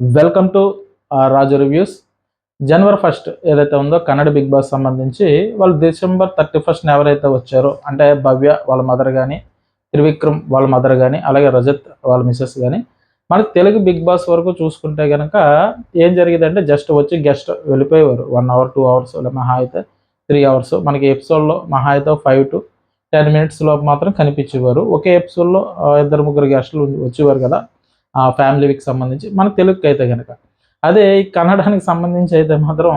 Welcome to Raju reviews జనవరి first ఏదైతే ఉందో కన్నడ బిగ్ బాస్ సంబంధించి వాళ్ళు డిసెంబర్ థర్టీ ఫస్ట్ ఎవరైతే వచ్చారో అంటే భవ్య వాళ్ళ మదర్ కానీ త్రివిక్రమ్ వాళ్ళ మదర్ కానీ అలాగే రజత్ వాళ్ళ మిసెస్ కానీ మనకి తెలుగు బిగ్ బాస్ వరకు చూసుకుంటే కనుక ఏం జరిగిందంటే జస్ట్ వచ్చి గెస్ట్ వెళ్ళిపోయేవారు. వన్ అవర్ టూ అవర్స్ మహా అయితే త్రీ అవర్స్ మనకి ఎపిసోడ్లో మహా అయితే ఫైవ్ టు టెన్ మినిట్స్ లోపు మాత్రం కనిపించేవారు. ఒకే ఎపిసోడ్లో ఇద్దరు ముగ్గురు గెస్టులు వచ్చేవారు కదా. ఫ్యామిలీకి సంబంధించి మన తెలుగుకి అయితే కనుక అదే ఈ కన్నడానికి సంబంధించి అయితే మాత్రం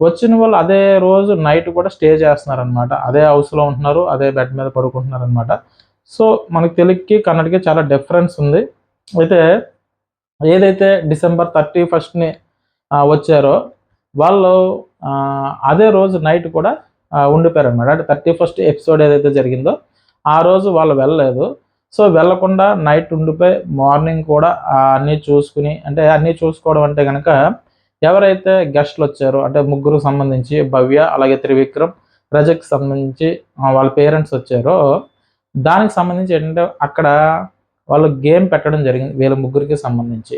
వచ్చిన వాళ్ళు అదే రోజు నైట్ కూడా స్టే చేస్తున్నారనమాట అదే హౌస్లో ఉంటున్నారు అదే బెడ్ మీద పడుకుంటున్నారు అనమాట సో మనకి తెలుగుకి కన్నడకి చాలా డిఫరెన్స్ ఉంది. అయితే ఏదైతే డిసెంబర్ థర్టీ ఫస్ట్ని వచ్చారో వాళ్ళు అదే రోజు నైట్ కూడా ఉండిపోయారు అనమాట అంటే థర్టీ ఫస్ట్ ఎపిసోడ్ ఏదైతే జరిగిందో ఆ రోజు వాళ్ళు వెళ్ళలేదు. సో వెళ్ళకుండా నైట్ ఉండిపోయి మార్నింగ్ కూడా అన్నీ చూసుకుని అంటే అన్నీ చూసుకోవడం అంటే కనుక ఎవరైతే గెస్ట్లు వచ్చారో అంటే ముగ్గురు సంబంధించి భవ్య అలాగే త్రివిక్రమ్ రజకి సంబంధించి వాళ్ళ పేరెంట్స్ వచ్చారో దానికి సంబంధించి ఏంటంటే అక్కడ వాళ్ళు గేమ్ పెట్టడం జరిగింది వీళ్ళ ముగ్గురికి సంబంధించి.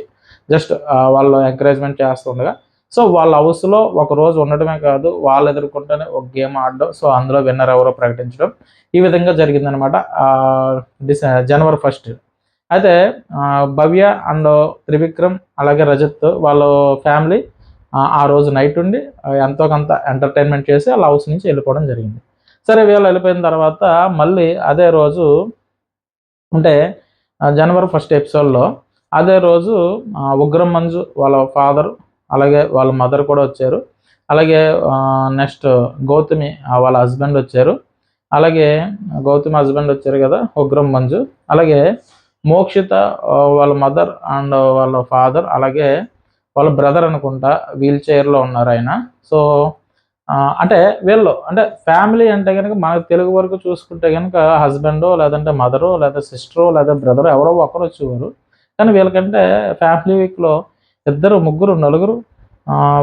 జస్ట్ వాళ్ళు ఎంకరేజ్మెంట్ చేస్తుండగా సో వాళ్ళ హౌస్లో ఒక రోజు ఉండడమే కాదు వాళ్ళు ఎదుర్కొంటేనే ఒక గేమ్ ఆడడం సో అందులో విన్నర్ ఎవరో ప్రకటించడం ఈ విధంగా జరిగిందనమాట డిస జనవరి ఫస్ట్ అయితే భవ్య అండ్ త్రివిక్రమ్ అలాగే రజత్ వాళ్ళ ఫ్యామిలీ ఆ రోజు నైట్ ఉండి ఎంతో కొంత ఎంటర్టైన్మెంట్ చేసి వాళ్ళ హౌస్ నుంచి వెళ్ళిపోవడం జరిగింది. సరే వీళ్ళు వెళ్ళిపోయిన తర్వాత మళ్ళీ అదే రోజు అంటే జనవరి ఫస్ట్ ఎపిసోడ్లో అదే రోజు ఉగ్రం మంజు వాళ్ళ ఫాదర్ అలాగే వాళ్ళ మదర్ కూడా వచ్చారు. అలాగే నెక్స్ట్ గౌతమి వాళ్ళ హస్బెండ్ వచ్చారు. అలాగే గౌతమి హస్బెండ్ వచ్చారు కదా ఉగ్రం మంజు. అలాగే మోక్షిత వాళ్ళ మదర్ అండ్ వాళ్ళ ఫాదర్ అలాగే వాళ్ళ బ్రదర్ అనుకుంటా వీల్ చైర్లో ఉన్నారు ఆయన. సో అంటే వీళ్ళు అంటే ఫ్యామిలీ అంటే కనుక మనకు తెలుగు వరకు చూసుకుంటే కనుక హస్బెండో లేదంటే మదరో లేదా సిస్టరో లేదా బ్రదరో ఎవరో ఒకరు వచ్చేవారు. కానీ వీళ్ళకంటే ఫ్యామిలీ వీక్లో ఇద్దరు ముగ్గురు నలుగురు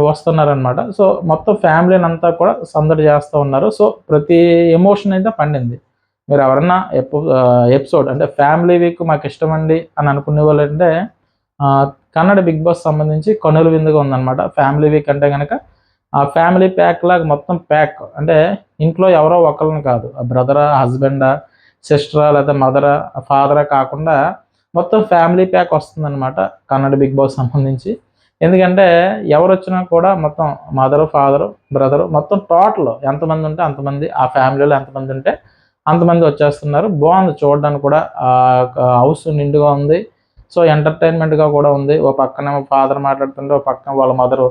వస్తున్నారనమాట సో మొత్తం ఫ్యామిలీని అంతా కూడా సందడి చేస్తూ ఉన్నారు. సో ప్రతి ఎమోషన్ అయితే పండింది. మీరు ఎవరన్నా ఎపు ఎపిసోడ్ అంటే ఫ్యామిలీ వీక్ మాకు ఇష్టమండి అని అనుకునే వాళ్ళు అంటే కన్నడ బిగ్ బాస్ సంబంధించి కనుల విందుగా ఉందన్నమాట. ఫ్యామిలీ వీక్ అంటే కనుక ఆ ఫ్యామిలీ ప్యాక్ లాగా మొత్తం ప్యాక్ అంటే ఇంట్లో ఎవరో ఒకరిని కాదు. బ్రదరా హస్బెండా సిస్టరా లేదా మదరా ఫాదరా కాకుండా మొత్తం ఫ్యామిలీ ప్యాక్ వస్తుందన్నమాట కన్నడ బిగ్ బాస్ సంబంధించి. ఎందుకంటే ఎవరు వచ్చినా కూడా మొత్తం మదరు ఫాదరు బ్రదరు మొత్తం టోటల్ ఎంతమంది ఉంటే అంతమంది ఆ ఫ్యామిలీలో ఎంతమంది ఉంటే అంతమంది వచ్చేస్తున్నారు. బాగుంది చూడడానికి కూడా. హౌస్ నిండుగా ఉంది. సో ఎంటర్టైన్మెంట్గా కూడా ఉంది. ఓ పక్కన ఫాదర్ మాట్లాడుతుంటే ఓ పక్కన వాళ్ళ మదరు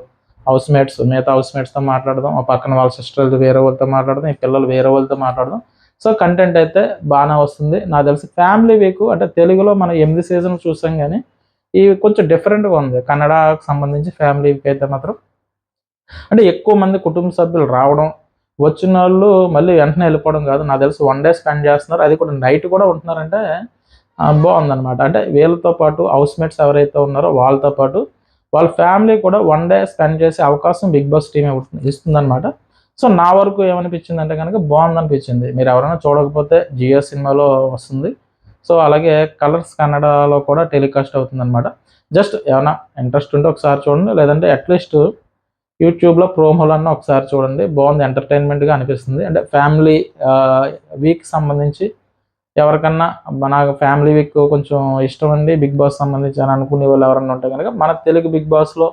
హౌస్ మేట్స్ మిగతా హౌస్ మేట్స్తో మాట్లాడదాం. ఓ పక్కన వాళ్ళ సిస్టర్లు వేరే వాళ్ళతో మాట్లాడదాం. ఈ పిల్లలు వేరే వాళ్ళతో మాట్లాడదాం. సో కంటెంట్ అయితే బాగానే వస్తుంది. నాకు తెలిసి ఫ్యామిలీ వీక్ అంటే తెలుగులో మనం ఎనిమిది సీజన్ చూసాం కానీ ఇవి కొంచెం డిఫరెంట్గా ఉంది. కన్నడకు సంబంధించి ఫ్యామిలీ వీక్ అయితే మాత్రం అంటే ఎక్కువ మంది కుటుంబ సభ్యులు రావడం వచ్చిన వాళ్ళు మళ్ళీ వెంటనే వెళ్ళిపోవడం కాదు. నాకు తెలిసి వన్ డే స్పెండ్ చేస్తున్నారు. అది కూడా నైట్ కూడా ఉంటున్నారంటే బాగుందనమాట బాగుందన్నమాట. అంటే వీళ్ళతో పాటు హౌస్ మేట్స్ ఎవరైతే ఉన్నారో వాళ్ళతో పాటు వాళ్ళ ఫ్యామిలీ కూడా వన్ డే స్పెండ్ చేసే అవకాశం బిగ్ బాస్ టీమే ఇస్తుందన్నమాట. సో నా వరకు ఏమనిపించింది అంటే కనుక బాగుంది అనిపించింది మీరు ఎవరైనా చూడకపోతే జియో సినిమాలో వస్తుంది. సో అలాగే కలర్స్ కన్నడలో కూడా టెలికాస్ట్ అవుతుందన్నమాట. జస్ట్ ఏమైనా ఇంట్రెస్ట్ ఉంటే ఒకసారి చూడండి. లేదంటే అట్లీస్ట్ యూట్యూబ్లో ప్రోమోలన్నా ఒకసారి చూడండి. బాగుంది ఎంటర్టైన్మెంట్గా అనిపిస్తుంది. అంటే ఫ్యామిలీ వీక్ సంబంధించి ఎవరికన్నా మన ఫ్యామిలీ వీక్ కొంచెం ఇష్టం అండి. బిగ్ బాస్ సంబంధించి అని అనుకునే వాళ్ళు ఎవరన్నా ఉంటే కనుక మన తెలుగు బిగ్ బాస్లో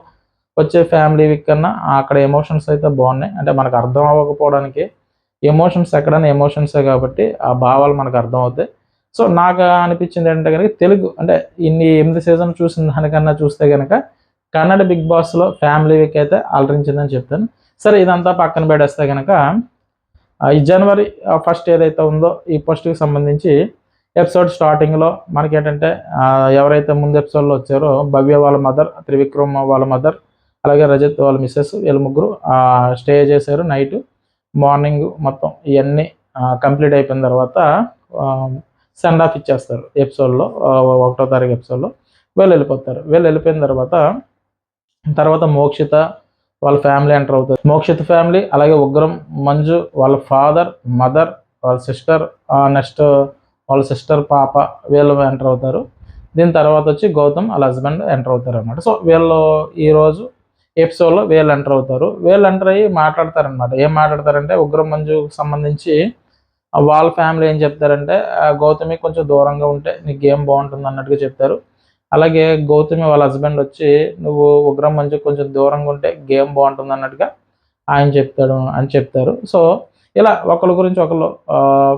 వచ్చే ఫ్యామిలీ వీక్ కన్నా అక్కడ ఎమోషన్స్ అయితే బాగున్నాయి. అంటే మనకు అర్థం అవ్వకపోవడానికి ఎమోషన్స్ ఎక్కడైనా ఎమోషన్సే కాబట్టి ఆ భావాలు మనకు అర్థం అవుతాయి సో నాకు అనిపించింది ఏంటంటే కనుక తెలుగు అంటే ఇన్ని ఎనిమిది సీజన్ చూసిన దానికన్నా చూస్తే కనుక కన్నడ బిగ్ బాస్లో ఫ్యామిలీ వీక్ అయితే అలరించిందని చెప్తాను. సరే ఇదంతా పక్కన పెడేస్తే కనుక ఈ జనవరి ఫస్ట్ ఏదైతే ఉందో ఈ ఫస్ట్కి సంబంధించి ఎపిసోడ్ స్టార్టింగ్లో మనకి ఏంటంటే ఎవరైతే ముందు ఎపిసోడ్లో వచ్చారో భవ్య వాళ్ళ మదర్ త్రివిక్రమ్ వాళ్ళ మదర్ అలాగే రజత్ వాళ్ళ మిస్సెస్ వీళ్ళ ముగ్గురు స్టే చేశారు నైట్ మార్నింగ్ మొత్తం ఇవన్నీ కంప్లీట్ అయిపోయిన తర్వాత సెండ్ ఆఫ్ ఇచ్చేస్తారు ఎపిసోడ్లో ఒకటో తారీఖు ఎపిసోడ్లో వీళ్ళు వెళ్ళిపోతారు. వీళ్ళు వెళ్ళిపోయిన తర్వాత తర్వాత మోక్షిత వాళ్ళ ఫ్యామిలీ ఎంటర్ అవుతారు. మోక్షిత ఫ్యామిలీ అలాగే ఉగ్రం మంజు వాళ్ళ ఫాదర్ మదర్ వాళ్ళ సిస్టర్ నెక్స్ట్ వాళ్ళ సిస్టర్ పాప వీళ్ళు ఎంటర్ అవుతారు. దీని తర్వాత వచ్చి గౌతమ్ వాళ్ళ హస్బెండ్ ఎంటర్ అవుతారు అనమాట సో వీళ్ళు ఈరోజు ఎపిసోడ్లో వీళ్ళు ఎంటర్ అవుతారు. వీళ్ళు ఎంటర్ అయ్యి మాట్లాడతారనమాట ఏం మాట్లాడతారంటే ఉగ్రమంజుకి సంబంధించి వాళ్ళ ఫ్యామిలీ ఏం చెప్తారంటే గౌతమి కొంచెం దూరంగా ఉంటే నీ గేమ్ బాగుంటుంది అన్నట్టుగా చెప్తారు. అలాగే గౌతమి వాళ్ళ హస్బెండ్ వచ్చి నువ్వు ఉగ్రం మంచి కొంచెం దూరంగా ఉంటే గేమ్ బాగుంటుంది అన్నట్టుగా ఆయన చెప్తాడు అని చెప్తారు. సో ఇలా ఒకరి గురించి ఒకరు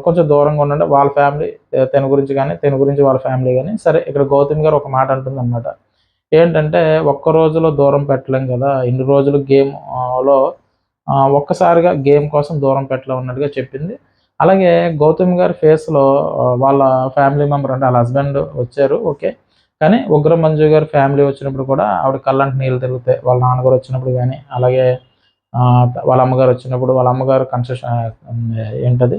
కొంచెం దూరంగా ఉండండి. వాళ్ళ ఫ్యామిలీ తన గురించి కానీ తన గురించి వాళ్ళ ఫ్యామిలీ కానీ సరే ఇక్కడ గౌతమి గారు ఒక మాట అంటుంది అనమాట ఏంటంటే ఒక్క రోజులో దూరం పెట్టలేం కదా. ఇన్ని రోజులు గేమ్లో ఒక్కసారిగా గేమ్ కోసం దూరం పెట్టలేం అన్నట్టుగా చెప్పింది. అలాగే గౌతమ్ గారి ఫేస్లో వాళ్ళ ఫ్యామిలీ మెంబర్ అంటే వాళ్ళ హస్బెండ్ వచ్చారు ఓకే. కానీ ఉగ్ర మంజు గారి ఫ్యామిలీ వచ్చినప్పుడు కూడా ఆవిడ కళ్ళంటి నీళ్ళు తిరుగుతాయి వాళ్ళ నాన్నగారు వచ్చినప్పుడు కానీ అలాగే వాళ్ళ అమ్మగారు వచ్చినప్పుడు వాళ్ళ అమ్మగారు కన్సెషన్ ఏంటది?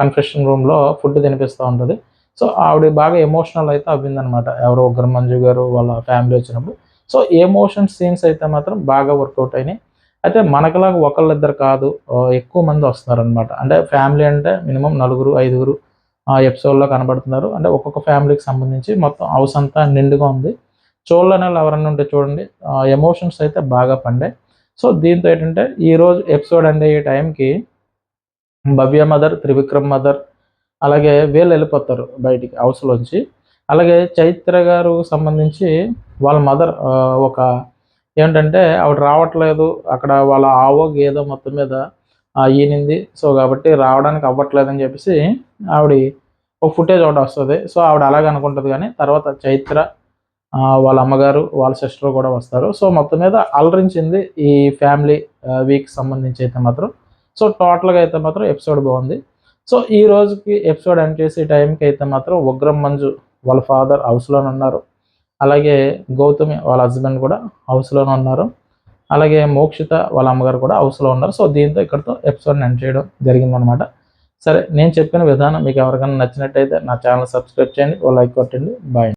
కన్ఫెషన్ రూమ్లో ఫుడ్ తినిపిస్తూ ఉంటుంది. సో ఆవిడ బాగా ఎమోషనల్ అయితే అవ్విందనమాట. ఎవరో ఒకరు మంజు గారు వాళ్ళ ఫ్యామిలీ వచ్చినప్పుడు. సో ఎమోషన్ సీన్స్ అయితే మాత్రం బాగా వర్కౌట్ అయినాయి. అయితే మనకులాగా ఒకళ్ళిద్దరు కాదు ఎక్కువ మంది వస్తున్నారనమాట. అంటే ఫ్యామిలీ అంటే మినిమం నలుగురు ఐదుగురు ఆ ఎపిసోడ్లో కనబడుతున్నారు. అంటే ఒక్కొక్క ఫ్యామిలీకి సంబంధించి మొత్తం హౌస్ అంతా నిండుగా ఉంది. చూడలేని వాళ్ళు ఎవరన్నా ఉంటే చూడండి. ఎమోషన్స్ అయితే బాగా పండే సో దీంతో ఏంటంటే ఈరోజు ఎపిసోడ్ అండే ఈ టైంకి భవ్య మదర్ త్రివిక్రమ్ మదర్ అలాగే వీళ్ళు వెళ్ళిపోతారు బయటికి హౌస్లోంచి అలాగే చైత్ర గారు సంబంధించి వాళ్ళ మదర్ ఒక ఏంటంటే ఆవిడ రావట్లేదు అక్కడ వాళ్ళ ఆవో గేదో మొత్తం మీద ఈనింది. సో కాబట్టి రావడానికి అవ్వట్లేదని చెప్పేసి ఆవిడ ఒక ఫుటేజ్ ఒకటి వస్తుంది. సో ఆవిడ అలాగే అనుకుంటుంది కానీ తర్వాత చైత్ర వాళ్ళ అమ్మగారు వాళ్ళ సిస్టర్ కూడా వస్తారు. సో మొత్తం మీద అలరించింది ఈ ఫ్యామిలీ వీక్ సంబంధించి అయితే మాత్రం. సో టోటల్గా అయితే మాత్రం ఎపిసోడ్ బాగుంది. సో ఈ రోజుకి ఎపిసోడ్ ఎండ్ చేసే టైంకి అయితే మాత్రం ఉగ్రం మంజు వాళ్ళ ఫాదర్ హౌస్లోనే ఉన్నారు. అలాగే గౌతమి వాళ్ళ హస్బెండ్ కూడా హౌస్లోనే ఉన్నారు. అలాగే మోక్షిత వాళ్ళ అమ్మగారు కూడా హౌస్లో ఉన్నారు. సో దీంతో ఇక్కడతో ఎపిసోడ్ని ఎండ్ చేయడం జరిగిందనమాట సరే నేను చెప్పిన విధానం మీకు ఎవరికైనా నచ్చినట్టయితే నా ఛానల్ సబ్స్క్రైబ్ చేయండి ఓ లైక్ కొట్టండి. బాయ్